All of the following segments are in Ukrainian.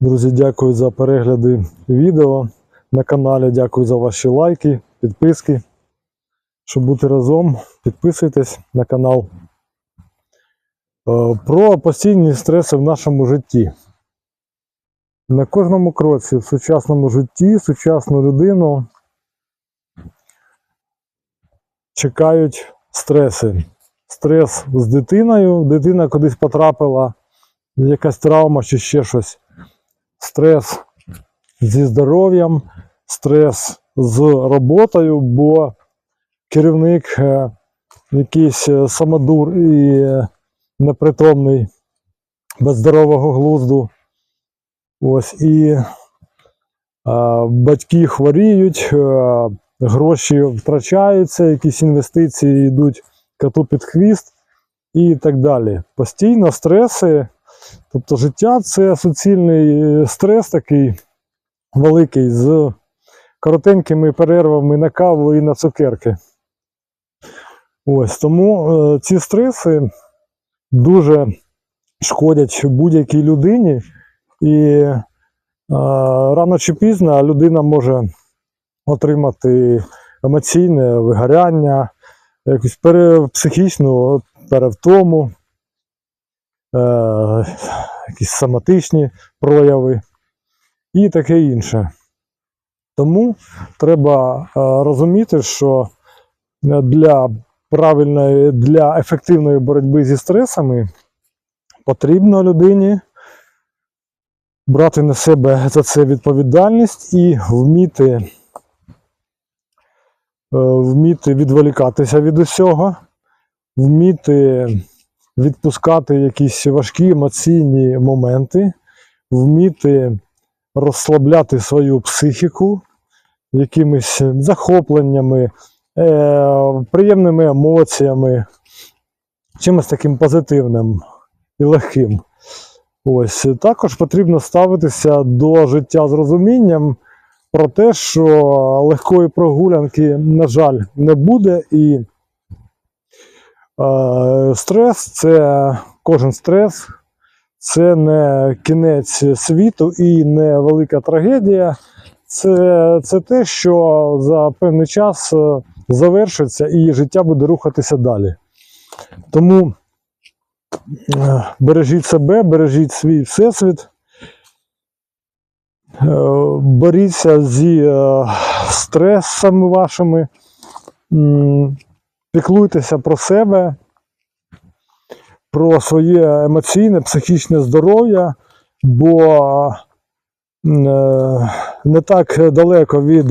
Друзі, дякую за перегляди відео на каналі. Дякую за ваші лайки, підписки. Щоб бути разом, підписуйтесь на канал. Е, Про постійні стреси в нашому житті. На кожному кроці в сучасному житті сучасну людину чекають стреси. Стрес з дитиною, дитина кудись потрапила, якась травма чи ще щось. Стрес зі здоров'ям, стрес з роботою, бо керівник е, якийсь е, самодур і е, непритомний, без здорового глузду. Ось і е, батьки хворіють, е, гроші втрачаються, якісь інвестиції йдуть коту під хвіст і так далі. Постійно стреси. Тобто життя це суцільний е, стрес такий великий з коротенькими перервами на каву і на цукерки. Ось тому е, ці стреси дуже шкодять будь-якій людині, і е, рано чи пізно людина може отримати емоційне вигоряння, якусь пере, психічну перевтому, якісь соматичні прояви і таке інше. Тому треба е, розуміти, що для правильної, для ефективної боротьби зі стресами потрібно людині брати на себе за це відповідальність і вміти, е, вміти відволікатися від усього, вміти відпускати якісь важкі емоційні моменти, вміти розслабляти свою психіку якимись захопленнями, е, приємними емоціями, чимось таким позитивним і легким. Ось також потрібно ставитися до життя з розумінням про те, що легкої прогулянки, на жаль, не буде, і стрес це кожен стрес, це не кінець світу і не велика трагедія. Це, це те, що за певний час е, завершиться і життя буде рухатися далі. Тому е, бережіть себе, бережіть свій всесвіт, е, боріться зі стресами вашими, піклуйтеся про себе, про своє емоційне, психічне здоров'я, бо е, не так далеко від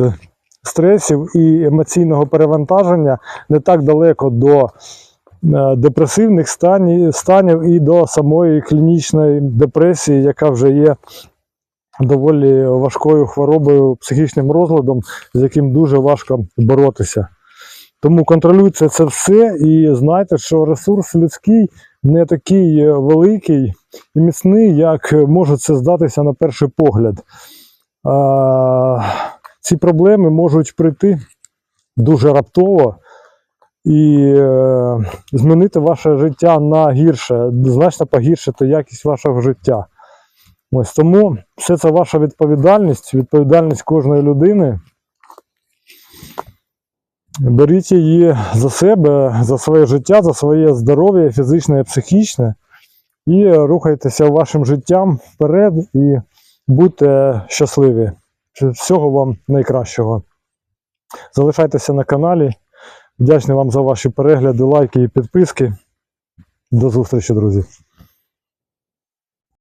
стресів і емоційного перевантаження, не так далеко до е, депресивних станів, станів і до самої клінічної депресії, яка вже є доволі важкою хворобою, психічним розладом, з яким дуже важко боротися. Тому контролюйте це все і знайте, що ресурс людський не такий е, великий і міцний, як може це здатися на перший погляд. А, ці проблеми можуть прийти дуже раптово і е, змінити ваше життя на гірше, значно погіршити якість вашого життя. Ось тому все це ваша відповідальність, відповідальність кожної людини. Беріть її за себе, за своє життя, за своє здоров'я, фізичне і психічне, і рухайтеся вашим життям вперед і будьте щасливі. Всього вам найкращого. Залишайтеся на каналі. Вдячний вам за ваші перегляди, лайки і підписки. До зустрічі, друзі!